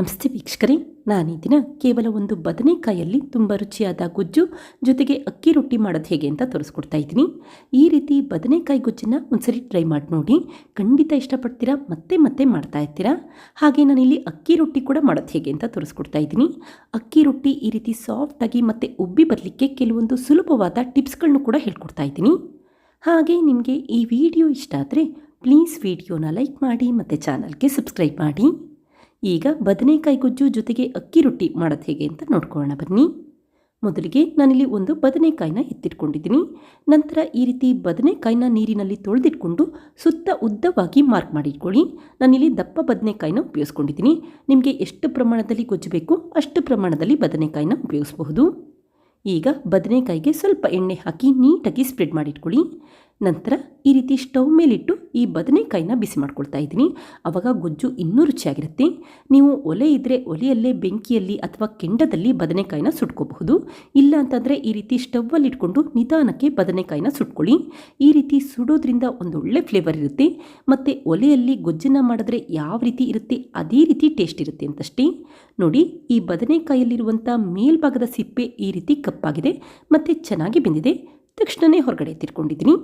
ನಮಸ್ತೆ ವೀಕ್ಷಕರೇ ನಾನು ಈ ದಿನ ಕೇವಲ ಒಂದು ಬದನೆಕಾಯಲ್ಲಿ ತುಂಬ ರುಚಿಯಾದ ಗುಜ್ಜು ಜೊತೆಗೆ ಅಕ್ಕಿ ರೊಟ್ಟಿ ಮಾಡೋದು ಹೇಗೆ ಅಂತ ತೋರಿಸ್ಕೊಡ್ತಾ ಇದ್ದೀನಿ. ಈ ರೀತಿ ಬದನೆಕಾಯಿ ಗುಜ್ಜನ್ನು ಒಂದ್ಸರಿ ಟ್ರೈ ಮಾಡಿ ನೋಡಿ, ಖಂಡಿತ ಇಷ್ಟಪಡ್ತೀರಾ, ಮತ್ತೆ ಮತ್ತೆ ಮಾಡ್ತಾ ಇರ್ತೀರಾ? ಹಾಗೆ ನಾನಿಲ್ಲಿ ಅಕ್ಕಿ ರೊಟ್ಟಿ ಕೂಡ ಮಾಡೋದು ಹೇಗೆ ಅಂತ ತೋರಿಸ್ಕೊಡ್ತಾ ಇದ್ದೀನಿ. ಅಕ್ಕಿ ರೊಟ್ಟಿ ಈ ರೀತಿ ಸಾಫ್ಟಾಗಿ ಮತ್ತು ಉಬ್ಬಿ ಬರಲಿಕ್ಕೆ ಕೆಲವೊಂದು ಸುಲಭವಾದ ಟಿಪ್ಸ್ಗಳನ್ನು ಕೂಡ ಹೇಳ್ಕೊಡ್ತಾ ಇದ್ದೀನಿ. ಹಾಗೆ ನಿಮಗೆ ಈ ವಿಡಿಯೋ ಇಷ್ಟ ಆದರೆ ಪ್ಲೀಸ್ ವಿಡಿಯೋನ ಲೈಕ್ ಮಾಡಿ, ಮತ್ತು ಚಾನಲ್ಗೆ ಸಬ್ಸ್ಕ್ರೈಬ್ ಮಾಡಿ. ಈಗ ಬದನೆಕಾಯಿ ಗೊಜ್ಜು ಜೊತೆಗೆ ಅಕ್ಕಿ ರೊಟ್ಟಿ ಮಾಡೋದು ಹೇಗೆ ಅಂತ ನೋಡ್ಕೊಳ್ಳೋಣ. ಬನ್ನಿ. ಮೊದಲಿಗೆ ನಾನಿಲ್ಲಿ ಒಂದು ಬದನೆಕಾಯಿನ ಎತ್ತಿಟ್ಕೊಂಡಿದ್ದೀನಿ. ನಂತರ ಈ ರೀತಿ ಬದನೆಕಾಯಿನ ನೀರಿನಲ್ಲಿ ತೊಳೆದಿಟ್ಕೊಂಡು ಸುತ್ತ ಉದ್ದವಾಗಿ ಮಾರ್ಕ್ ಮಾಡಿಟ್ಕೊಳ್ಳಿ. ನಾನಿಲ್ಲಿ ದಪ್ಪ ಬದನೆಕಾಯಿನ ಉಪಯೋಗಿಸ್ಕೊಂಡಿದ್ದೀನಿ. ನಿಮಗೆ ಎಷ್ಟು ಪ್ರಮಾಣದಲ್ಲಿ ಗೊಜ್ಜು ಬೇಕು ಅಷ್ಟು ಪ್ರಮಾಣದಲ್ಲಿ ಬದನೆಕಾಯಿನ ಉಪಯೋಗಿಸಬಹುದು. ಈಗ ಬದನೆಕಾಯಿಗೆ ಸ್ವಲ್ಪ ಎಣ್ಣೆ ಹಾಕಿ ನೀಟಾಗಿ ಸ್ಪ್ರೆಡ್ ಮಾಡಿಟ್ಕೊಳ್ಳಿ. ನಂತರ ಈ ರೀತಿ ಸ್ಟವ್ ಮೇಲಿಟ್ಟು ಈ ಬದನೆಕಾಯಿನ ಬಿಸಿ ಮಾಡ್ಕೊಳ್ತಾ ಇದ್ದೀನಿ. ಆವಾಗ ಗೊಜ್ಜು ಇನ್ನೂ ರುಚಿಯಾಗಿರುತ್ತೆ. ನೀವು ಒಲೆ ಇದ್ದರೆ ಒಲೆಯಲ್ಲೇ ಬೆಂಕಿಯಲ್ಲಿ ಅಥವಾ ಕೆಂಡದಲ್ಲಿ ಬದನೆಕಾಯಿನ ಸುಟ್ಕೋಬಹುದು. ಇಲ್ಲ ಅಂತಂದರೆ ಈ ರೀತಿ ಸ್ಟವ್ವಲ್ಲಿ ಇಟ್ಕೊಂಡು ನಿಧಾನಕ್ಕೆ ಬದನೆಕಾಯಿನ ಸುಟ್ಕೊಳ್ಳಿ. ಈ ರೀತಿ ಸುಡೋದ್ರಿಂದ ಒಂದು ಒಳ್ಳೆ ಫ್ಲೇವರ್ ಇರುತ್ತೆ. ಮತ್ತು ಒಲೆಯಲ್ಲಿ ಗೊಜ್ಜನ್ನ ಮಾಡಿದ್ರೆ ಯಾವ ರೀತಿ ಇರುತ್ತೆ ಅದೇ ರೀತಿ ಟೇಸ್ಟ್ ಇರುತ್ತೆ ಅಂತಷ್ಟೇ. ನೋಡಿ, ಈ ಬದನೆಕಾಯಲ್ಲಿರುವಂಥ ಮೇಲ್ಭಾಗದ ಸಿಪ್ಪೆ ಈ ರೀತಿ ಕಪ್ಪಾಗಿದೆ. ಮತ್ತು ಚೆನ್ನಾಗಿ ಬೆಂದಿದೆ. ತಕ್ಷಣವೇ ಹೊರಗಡೆ ಎತ್ತಿಟ್ಕೊಂಡಿದ್ದೀನಿ.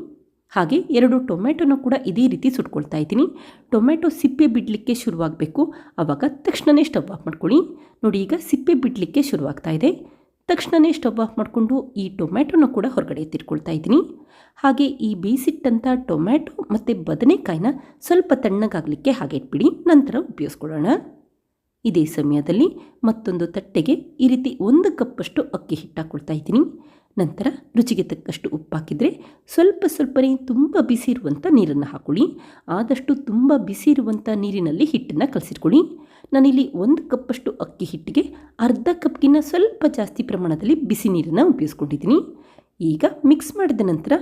ಹಾಗೆ ಎರಡು ಟೊಮೆಟೊನ ಕೂಡ ಇದೇ ರೀತಿ ಸುಟ್ಕೊಳ್ತಾ ಇದ್ದೀನಿ. ಟೊಮೆಟೊ ಸಿಪ್ಪೆ ಬಿಡಲಿಕ್ಕೆ ಶುರುವಾಗಬೇಕು. ಆವಾಗ ತಕ್ಷಣವೇ ಸ್ಟವ್ ಆಫ್ ಮಾಡ್ಕೊಳ್ಳಿ. ನೋಡಿ ಈಗ ಸಿಪ್ಪೆ ಬಿಡಲಿಕ್ಕೆ ಶುರುವಾಗ್ತಾ ಇದೆ. ತಕ್ಷಣವೇ ಸ್ಟವ್ ಆಫ್ ಮಾಡಿಕೊಂಡು ಈ ಟೊಮ್ಯಾಟೊನ ಕೂಡ ಹೊರಗಡೆ ತಿರ್ಕೊಳ್ತಾ ಇದ್ದೀನಿ. ಹಾಗೆ ಈ ಬೇಯಿಸಿಟ್ಟಂಥ ಟೊಮ್ಯಾಟೊ ಮತ್ತು ಬದನೆಕಾಯಿನ ಸ್ವಲ್ಪ ತಣ್ಣಗಾಗಲಿಕ್ಕೆ ಹಾಗೆ ಇಟ್ಬಿಡಿ. ನಂತರ ಉಪಯೋಗಿಸ್ಕೊಳ್ಳೋಣ. ಇದೇ ಸಮಯದಲ್ಲಿ ಮತ್ತೊಂದು ತಟ್ಟೆಗೆ ಈ ರೀತಿ ಒಂದು ಕಪ್ಪಷ್ಟು ಅಕ್ಕಿ ಹಿಟ್ಟು ಇದ್ದೀನಿ. ನಂತರ ರುಚಿಗೆ ತಕ್ಕಷ್ಟು ಉಪ್ಪು ಹಾಕಿದರೆ ಸ್ವಲ್ಪ ಸ್ವಲ್ಪನೇ ತುಂಬ ಬಿಸಿ ಇರುವಂಥ ನೀರನ್ನು ಹಾಕೊಳ್ಳಿ. ಆದಷ್ಟು ತುಂಬ ಬಿಸಿ ಇರುವಂಥ ನೀರಿನಲ್ಲಿ ಹಿಟ್ಟನ್ನು ಕಲಸಿಟ್ಕೊಳ್ಳಿ. ನಾನಿಲ್ಲಿ ಒಂದು ಕಪ್ಪಷ್ಟು ಅಕ್ಕಿ ಹಿಟ್ಟಿಗೆ ಅರ್ಧ ಕಪ್ಗಿನ್ನ ಸ್ವಲ್ಪ ಜಾಸ್ತಿ ಪ್ರಮಾಣದಲ್ಲಿ ಬಿಸಿ ನೀರನ್ನು ಉಪಯೋಗಿಸ್ಕೊಂಡಿದ್ದೀನಿ. ಈಗ ಮಿಕ್ಸ್ ಮಾಡಿದ ನಂತರ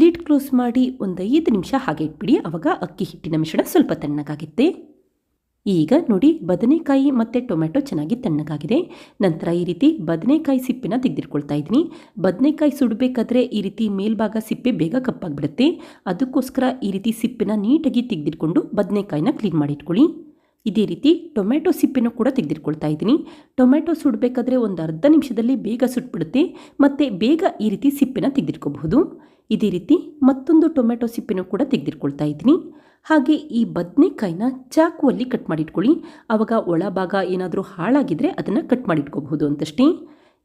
ಲೀಡ್ ಕ್ಲೋಸ್ ಮಾಡಿ ಒಂದು ಐದು ನಿಮಿಷ ಹಾಗೆ ಇಟ್ಬಿಡಿ. ಆವಾಗ ಅಕ್ಕಿ ಹಿಟ್ಟಿನ ಮಿಶ್ರಣ ಸ್ವಲ್ಪ ತಣ್ಣಗಾಗುತ್ತೆ. ಈಗ ನೋಡಿ ಬದನೆಕಾಯಿ ಮತ್ತು ಟೊಮೆಟೊ ಚೆನ್ನಾಗಿ ತಣ್ಣಗಾಗಿದೆ. ನಂತರ ಈ ರೀತಿ ಬದನೆಕಾಯಿ ಸಿಪ್ಪೆನ ತೆಗೆದಿಟ್ಕೊಳ್ತಾ ಇದ್ದೀನಿ. ಬದನೆಕಾಯಿ ಸುಡಬೇಕಾದ್ರೆ ಈ ರೀತಿ ಮೇಲ್ಭಾಗ ಸಿಪ್ಪೆ ಬೇಗ ಕಪ್ಪಾಗಿಬಿಡುತ್ತೆ. ಅದಕ್ಕೋಸ್ಕರ ಈ ರೀತಿ ಸಿಪ್ಪೆನ ನೀಟಾಗಿ ತೆಗೆದಿಟ್ಕೊಂಡು ಬದನೆಕಾಯಿನ ಕ್ಲೀನ್ ಮಾಡಿ ಇಟ್ಕೊಳ್ಳಿ ಇದೇ ರೀತಿ ಟೊಮೆಟೊ ಸಿಪ್ಪೆನೂ ಕೂಡ ತೆಗೆದಿಟ್ಕೊಳ್ತಾ ಇದ್ದೀನಿ. ಟೊಮೆಟೊ ಸುಡಬೇಕಾದ್ರೆ ಒಂದು ಅರ್ಧ ನಿಮಿಷದಲ್ಲಿ ಬೇಗ ಸುಟ್ಬಿಡುತ್ತೆ. ಮತ್ತು ಬೇಗ ಈ ರೀತಿ ಸಿಪ್ಪೆನ ತೆಗೆದಿಟ್ಕೋಬಹುದು. ಇದೇ ರೀತಿ ಮತ್ತೊಂದು ಟೊಮೆಟೊ ಸಿಪ್ಪೆನೂ ಕೂಡ ತೆಗೆದಿಟ್ಕೊಳ್ತಾ ಇದ್ದೀನಿ. ಹಾಗೆ ಈ ಬದನೆಕಾಯಿನ ಚಾಕುವಲ್ಲಿ ಕಟ್ ಮಾಡಿಟ್ಕೊಳ್ಳಿ. ಆವಾಗ ಒಳಭಾಗ ಏನಾದರೂ ಹಾಳಾಗಿದ್ದರೆ ಅದನ್ನು ಕಟ್ ಮಾಡಿಟ್ಕೋಬಹುದು ಅಂತಷ್ಟೇ.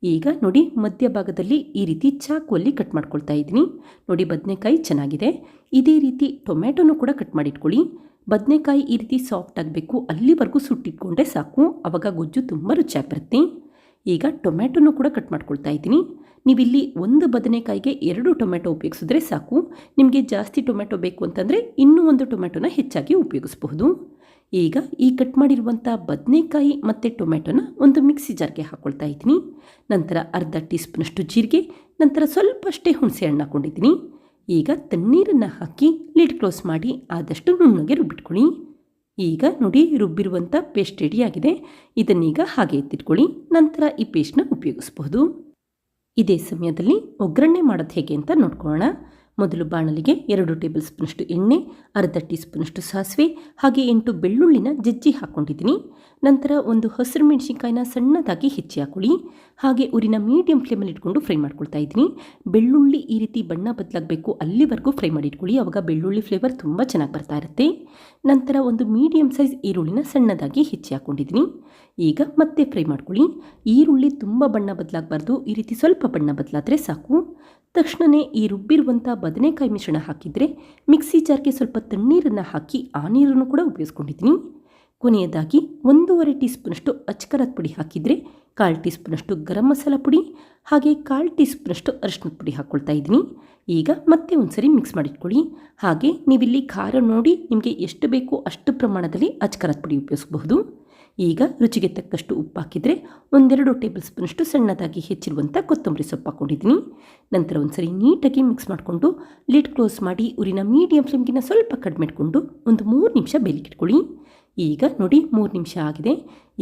ಈಗ ನೋಡಿ ಮಧ್ಯಭಾಗದಲ್ಲಿ ಈ ರೀತಿ ಚಾಕುವಲ್ಲಿ ಕಟ್ ಮಾಡ್ಕೊಳ್ತಾ ಇದ್ದೀನಿ. ನೋಡಿ ಬದನೆಕಾಯಿ ಚೆನ್ನಾಗಿದೆ. ಇದೇ ರೀತಿ ಟೊಮೆಟೊನೂ ಕೂಡ ಕಟ್ ಮಾಡಿಟ್ಕೊಳ್ಳಿ. ಬದನೆಕಾಯಿ ಈ ರೀತಿ ಸಾಫ್ಟ್ ಆಗಬೇಕು, ಅಲ್ಲಿವರೆಗೂ ಸುಟ್ಟಿಟ್ಕೊಂಡ್ರೆ ಸಾಕು. ಆವಾಗ ಗೊಜ್ಜು ತುಂಬ ರುಚಿಯಾಗಿ ಬರುತ್ತೆ. ಈಗ ಟೊಮೆಟೊನೂ ಕೂಡ ಕಟ್ ಮಾಡ್ಕೊಳ್ತಾ ಇದ್ದೀನಿ. ನೀವಿಲ್ಲಿ ಒಂದು ಬದನೆಕಾಯಿಗೆ ಎರಡು ಟೊಮೆಟೊ ಉಪಯೋಗಿಸಿದ್ರೆ ಸಾಕು. ನಿಮಗೆ ಜಾಸ್ತಿ ಟೊಮೆಟೊ ಬೇಕು ಅಂತಂದರೆ ಇನ್ನೂ ಒಂದು ಟೊಮೆಟೊನ ಹೆಚ್ಚಾಗಿ ಉಪಯೋಗಿಸಬಹುದು. ಈಗ ಈ ಕಟ್ ಮಾಡಿರುವಂಥ ಬದನೆಕಾಯಿ ಮತ್ತು ಟೊಮೆಟೊನ ಒಂದು ಮಿಕ್ಸಿ ಜಾರ್ಗೆ ಹಾಕ್ಕೊಳ್ತಾ ಇದ್ದೀನಿ. ನಂತರ ಅರ್ಧ ಟೀ ಸ್ಪೂನಷ್ಟು ಜೀರಿಗೆ, ನಂತರ ಸ್ವಲ್ಪಷ್ಟೇ ಹುಣಸೆ ಹಣ್ಣು ಹಾಕ್ಕೊಂಡಿದ್ದೀನಿ ಈಗ ತಣ್ಣೀರನ್ನು ಹಾಕಿ ಲಿಡ್ ಕ್ಲೋಸ್ ಮಾಡಿ ಆದಷ್ಟು ನುಣ್ಣಗೆ ರುಬ್ಬಿಟ್ಕೊಳ್ಳಿ. ಈಗ ನೋಡಿ ರುಬ್ಬಿರುವಂಥ ಪೇಸ್ಟ್ ರೆಡಿಯಾಗಿದೆ ಇದನ್ನೀಗ ಹಾಗೆ ಎತ್ತಿಟ್ಕೊಳ್ಳಿ. ನಂತರ ಈ ಪೇಸ್ಟ್ನ ಉಪಯೋಗಿಸ್ಬೋದು ಇದೇ ಸಮಯದಲ್ಲಿ ಒಗ್ಗರಣೆ ಮಾಡೋದು ಹೇಗೆ ಅಂತ ನೋಡ್ಕೊಳ್ಳೋಣ. ಮೊದಲು ಬಾಣಲಿಗೆ ಎರಡು ಟೇಬಲ್ ಸ್ಪೂನಷ್ಟು ಎಣ್ಣೆ, ಅರ್ಧ ಟೀ ಸ್ಪೂನಷ್ಟು ಸಾಸಿವೆ, ಹಾಗೆ ಎಂಟು ಬೆಳ್ಳುಳ್ಳಿನ ಜಜ್ಜಿ ಹಾಕ್ಕೊಂಡಿದ್ದೀನಿ ನಂತರ ಒಂದು ಹಸಿರು ಮೆಣಸಿನ್ಕಾಯಿನ ಸಣ್ಣದಾಗಿ ಹೆಚ್ಚಿ ಹಾಕೊಳ್ಳಿ. ಹಾಗೆ ಊರಿನ ಮೀಡಿಯಂ ಫ್ಲೇಮಲ್ಲಿ ಇಟ್ಕೊಂಡು ಫ್ರೈ ಮಾಡ್ಕೊಳ್ತಾ ಇದ್ದೀನಿ. ಬೆಳ್ಳುಳ್ಳಿ ಈ ರೀತಿ ಬಣ್ಣ ಬದಲಾಗಬೇಕು ಅಲ್ಲಿವರೆಗೂ ಫ್ರೈ ಮಾಡಿ ಇಟ್ಕೊಳ್ಳಿ. ಆವಾಗ ಬೆಳ್ಳುಳ್ಳಿ ಫ್ಲೇವರ್ ತುಂಬ ಚೆನ್ನಾಗಿ ಬರ್ತಾ ಇರುತ್ತೆ. ನಂತರ ಒಂದು ಮೀಡಿಯಂ ಸೈಜ್ ಈರುಳ್ಳಿನ ಸಣ್ಣದಾಗಿ ಹೆಚ್ಚಿ ಹಾಕ್ಕೊಂಡಿದ್ದೀನಿ ಈಗ ಮತ್ತೆ ಫ್ರೈ ಮಾಡ್ಕೊಳ್ಳಿ. ಈರುಳ್ಳಿ ತುಂಬ ಬಣ್ಣ ಬದಲಾಗಬಾರ್ದು. ಈ ರೀತಿ ಸ್ವಲ್ಪ ಬಣ್ಣ ಬದಲಾದರೆ ಸಾಕು. ತಕ್ಷಣವೇ ಈ ರುಬ್ಬಿರುವಂಥ ಬದನೆಕಾಯಿ ಮಿಶ್ರಣ ಹಾಕಿದರೆ ಮಿಕ್ಸಿ ಜಾರ್ಗೆ ಸ್ವಲ್ಪ ತಣ್ಣೀರನ್ನು ಹಾಕಿ ಆ ನೀರನ್ನು ಕೂಡ ಉಪಯೋಗಿಸ್ಕೊಂಡಿದ್ದೀನಿ. ಕೊನೆಯದಾಗಿ ಒಂದೂವರೆ ಟೀ ಸ್ಪೂನಷ್ಟು ಅಚ್ಕರದ ಪುಡಿ ಹಾಕಿದರೆ ಕಾಲು ಟೀ ಸ್ಪೂನಷ್ಟು ಗರಂ ಮಸಾಲ ಪುಡಿ ಹಾಗೆ ಕಾಲು ಟೀ ಸ್ಪೂನಷ್ಟು ಅರಿಶಿನ ಪುಡಿ ಹಾಕ್ಕೊಳ್ತಾ ಇದ್ದೀನಿ. ಈಗ ಮತ್ತೆ ಒಂದ್ಸರಿ ಮಿಕ್ಸ್ ಮಾಡಿಟ್ಕೊಳ್ಳಿ. ಹಾಗೆ ನೀವಿಲ್ಲಿ ಖಾರ ನೋಡಿ ನಿಮಗೆ ಎಷ್ಟು ಬೇಕೋ ಅಷ್ಟು ಪ್ರಮಾಣದಲ್ಲಿ ಅಚ್ಕರದ ಪುಡಿ ಉಪಯೋಗಿಸಬಹುದು. ಈಗ ರುಚಿಗೆ ತಕ್ಕಷ್ಟು ಉಪ್ಪು ಹಾಕಿದರೆ ಒಂದೆರಡು ಟೇಬಲ್ ಸ್ಪೂನಷ್ಟು ಸಣ್ಣದಾಗಿ ಹೆಚ್ಚಿರುವಂಥ ಕೊತ್ತಂಬರಿ ಸೊಪ್ಪು ಹಾಕೊಂಡಿದ್ದೀನಿ ನಂತರ ಒಂದ್ಸರಿ ನೀಟಾಗಿ ಮಿಕ್ಸ್ ಮಾಡಿಕೊಂಡು ಲಿಡ್ ಕ್ಲೋಸ್ ಮಾಡಿ ಉರಿನ ಮೀಡಿಯಂ ಫ್ಲೇಮ್ಗಿನ ಸ್ವಲ್ಪ ಕಡಿಮೆ ಇಟ್ಕೊಂಡು ಒಂದು ಮೂರು ನಿಮಿಷ ಬೇಲಿಗಿಟ್ಕೊಳ್ಳಿ. ಈಗ ನೋಡಿ ಮೂರು ನಿಮಿಷ ಆಗಿದೆ.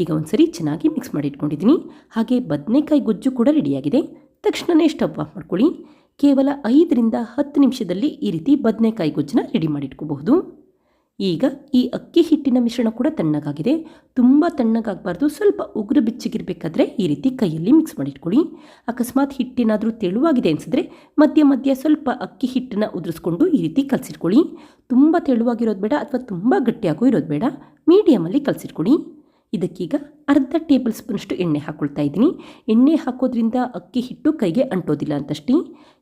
ಈಗ ಒಂದ್ಸರಿ ಚೆನ್ನಾಗಿ ಮಿಕ್ಸ್ ಮಾಡಿ ಇಟ್ಕೊಂಡಿದ್ದೀನಿ. ಹಾಗೆ ಬದನೆಕಾಯಿ ಗೊಜ್ಜು ಕೂಡ ರೆಡಿಯಾಗಿದೆ ತಕ್ಷಣವೇ ಸ್ಟವ್ ಆಫ್ ಮಾಡ್ಕೊಳ್ಳಿ. ಕೇವಲ ಐದರಿಂದ ಹತ್ತು ನಿಮಿಷದಲ್ಲಿ ಈ ರೀತಿ ಬದನೆಕಾಯಿ ಗೊಜ್ಜನ್ನ ರೆಡಿ ಮಾಡಿಟ್ಕೋಬಹುದು ಈಗ ಈ ಅಕ್ಕಿ ಹಿಟ್ಟಿನ ಮಿಶ್ರಣ ಕೂಡ ತಣ್ಣಗಾಗಿದೆ. ತುಂಬ ತಣ್ಣಗಾಗಬಾರ್ದು. ಸ್ವಲ್ಪ ಉಗುರು ಬೆಚ್ಚಗಿರಬೇಕಾದ್ರೆ ಈ ರೀತಿ ಕೈಯಲ್ಲಿ ಮಿಕ್ಸ್ ಮಾಡಿಟ್ಕೊಳ್ಳಿ. ಅಕಸ್ಮಾತ್ ಹಿಟ್ಟೇನಾದರೂ ತೆಳುವಾಗಿದೆ ಅನಿಸಿದ್ರೆ ಮಧ್ಯ ಮಧ್ಯ ಸ್ವಲ್ಪ ಅಕ್ಕಿ ಹಿಟ್ಟನ್ನು ಉದುರಿಸ್ಕೊಂಡು ಈ ರೀತಿ ಕಲಸಿಟ್ಕೊಳ್ಳಿ. ತುಂಬ ತೆಳುವಾಗಿರೋದು ಬೇಡ ಅಥವಾ ತುಂಬ ಗಟ್ಟಿಯಾಗೂ ಇರೋದು ಬೇಡ. ಮೀಡಿಯಮಲ್ಲಿ ಕಲಸಿಟ್ಕೊಳ್ಳಿ. ಇದಕ್ಕೀಗ ಅರ್ಧ ಟೇಬಲ್ ಸ್ಪೂನಷ್ಟು ಎಣ್ಣೆ ಹಾಕ್ಕೊಳ್ತಾ ಇದ್ದೀನಿ. ಎಣ್ಣೆ ಹಾಕೋದ್ರಿಂದ ಅಕ್ಕಿ ಹಿಟ್ಟು ಕೈಗೆ ಅಂಟೋದಿಲ್ಲ ಅಂತಷ್ಟೇ.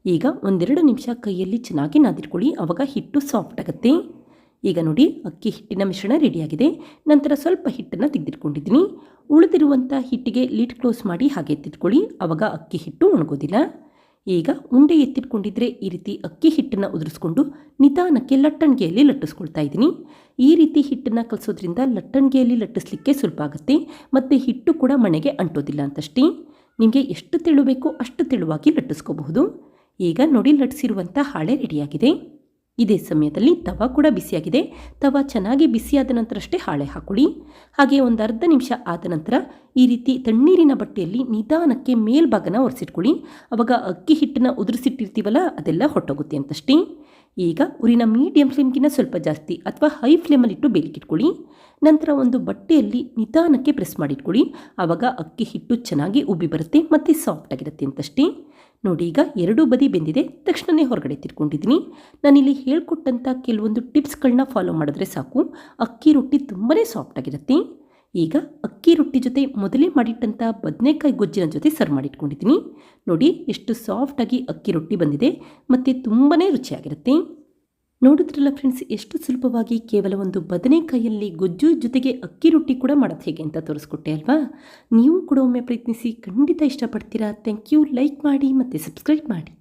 ಈಗ ಒಂದೆರಡು ನಿಮಿಷ ಕೈಯಲ್ಲಿ ಚೆನ್ನಾಗಿ ನಾದಿಟ್ಕೊಳ್ಳಿ. ಆವಾಗ ಹಿಟ್ಟು ಸಾಫ್ಟ್ ಆಗುತ್ತೆ. ಈಗ ನೋಡಿ ಅಕ್ಕಿ ಹಿಟ್ಟಿನ ಮಿಶ್ರಣ ರೆಡಿಯಾಗಿದೆ. ನಂತರ ಸ್ವಲ್ಪ ಹಿಟ್ಟನ್ನು ತೆಗೆದಿಟ್ಕೊಂಡಿದ್ದೀನಿ. ಉಳಿದಿರುವಂಥ ಹಿಟ್ಟಿಗೆ ಲಿಡ್ ಕ್ಲೋಸ್ ಮಾಡಿ ಹಾಗೆ ಎತ್ತಿಟ್ಕೊಳ್ಳಿ. ಆವಾಗ ಅಕ್ಕಿ ಹಿಟ್ಟು ಒಣಗೋದಿಲ್ಲ. ಈಗ ಉಂಡೆ ಎತ್ತಿಟ್ಕೊಂಡಿದ್ರೆ ಈ ರೀತಿ ಅಕ್ಕಿ ಹಿಟ್ಟನ್ನು ಉದುರಿಸ್ಕೊಂಡು ನಿಧಾನಕ್ಕೆ ಲಟ್ಟಣಿಗೆಯಲ್ಲಿ ಲಟ್ಟಿಸ್ಕೊಳ್ತಾ ಇದ್ದೀನಿ. ಈ ರೀತಿ ಹಿಟ್ಟನ್ನು ಕಲಿಸೋದ್ರಿಂದ ಲಟ್ಟಣಿಗೆಯಲ್ಲಿ ಲಟ್ಟಿಸ್ಲಿಕ್ಕೆ ಸುಲಭ ಆಗುತ್ತೆ. ಮತ್ತು ಹಿಟ್ಟು ಕೂಡ ಮಣೆಗೆ ಅಂಟೋದಿಲ್ಲ ಅಂತಷ್ಟೇ. ನಿಮಗೆ ಎಷ್ಟು ತೆಳು ಬೇಕೋ ಅಷ್ಟು ತೆಳುವಾಗಿ ಲಟ್ಟಿಸ್ಕೋಬಹುದು. ಈಗ ನೋಡಿ ಲಟ್ಟಿಸಿರುವಂಥ ಹಾಳೆ ರೆಡಿಯಾಗಿದೆ. ಇದೇ ಸಮಯದಲ್ಲಿ ತವ ಕೂಡ ಬಿಸಿಯಾಗಿದೆ. ತವ ಚೆನ್ನಾಗಿ ಬಿಸಿಯಾದ ನಂತರಷ್ಟೇ ಹಾಳೆ ಹಾಕೊಳ್ಳಿ. ಹಾಗೆ ಒಂದು ಅರ್ಧ ನಿಮಿಷ ಆದ ನಂತರ ಈ ರೀತಿ ತಣ್ಣೀರಿನ ಬಟ್ಟೆಯಲ್ಲಿ ನಿಧಾನಕ್ಕೆ ಮೇಲ್ಭಾಗನ ಒರೆಸಿಟ್ಕೊಳ್ಳಿ. ಅವಾಗ ಅಕ್ಕಿ ಹಿಟ್ಟನ್ನು ಉದುರಿಸಿಟ್ಟಿರ್ತೀವಲ್ಲ, ಅದೆಲ್ಲ ಹೊಟ್ಟೋಗುತ್ತೆ ಅಂತಷ್ಟೇ. ಈಗ ಉರಿನ ಮೀಡಿಯಂ ಫ್ಲೇಮ್ಗಿಂತ ಸ್ವಲ್ಪ ಜಾಸ್ತಿ ಅಥವಾ ಹೈ ಫ್ಲೇಮಲ್ಲಿಟ್ಟು ಬೇಲಿಕ್ಕಿಟ್ಕೊಳ್ಳಿ ನಂತರ ಒಂದು ಬಟ್ಟೆಯಲ್ಲಿ ನಿಧಾನಕ್ಕೆ ಪ್ರೆಸ್ ಮಾಡಿಟ್ಕೊಳ್ಳಿ. ಆವಾಗ ಅಕ್ಕಿ ಹಿಟ್ಟು ಚೆನ್ನಾಗಿ ಉಬ್ಬಿ ಬರುತ್ತೆ ಮತ್ತು ಸಾಫ್ಟ್ ಆಗಿರುತ್ತೆ ಅಂತಷ್ಟೇ. ನೋಡಿ, ಈಗ ಎರಡೂ ಬದಿ ಬೆಂದಿದೆ. ತಕ್ಷಣವೇ ಹೊರಗಡೆ ತಿರ್ಕೊಂಡಿದ್ದೀನಿ. ನಾನಿಲ್ಲಿ ಹೇಳ್ಕೊಟ್ಟಂಥ ಕೆಲವೊಂದು ಟಿಪ್ಸ್ಗಳನ್ನ ಫಾಲೋ ಮಾಡಿದ್ರೆ ಸಾಕು. ಅಕ್ಕಿ ರೊಟ್ಟಿ ತುಂಬಾ ಸಾಫ್ಟಾಗಿರುತ್ತೆ ಈಗ ಅಕ್ಕಿ ರೊಟ್ಟಿ ಜೊತೆ ಮೊದಲೇ ಮಾಡಿಟ್ಟಂಥ ಬದನೆಕಾಯಿ ಗೊಜ್ಜಿನ ಜೊತೆ ಸರ್ವ್ ಮಾಡಿಟ್ಕೊಂಡಿದ್ದೀನಿ. ನೋಡಿ, ಎಷ್ಟು ಸಾಫ್ಟಾಗಿ ಅಕ್ಕಿ ರೊಟ್ಟಿ ಬಂದಿದೆ. ಮತ್ತು ತುಂಬಾ ರುಚಿಯಾಗಿರುತ್ತೆ. ನೋಡಿದ್ರಲ್ಲ ಫ್ರೆಂಡ್ಸ್ ಎಷ್ಟು ಸುಲಭವಾಗಿ ಕೇವಲ ಒಂದು ಬದನೆಕಾಯಲ್ಲಿ ಗೊಜ್ಜು ಜೊತೆಗೆ ಅಕ್ಕಿ ರೊಟ್ಟಿ ಕೂಡ ಮಾಡೋದು ಹೇಗೆ ಅಂತ ತೋರಿಸ್ಕೊಟ್ಟೆ ಅಲ್ವಾ? ನೀವು ಕೂಡ ಒಮ್ಮೆ ಪ್ರಯತ್ನಿಸಿ, ಖಂಡಿತ ಇಷ್ಟಪಡ್ತೀರಾ? ಥ್ಯಾಂಕ್ ಯು ಲೈಕ್ ಮಾಡಿ ಮತ್ತು ಸಬ್ಸ್ಕ್ರೈಬ್ ಮಾಡಿ.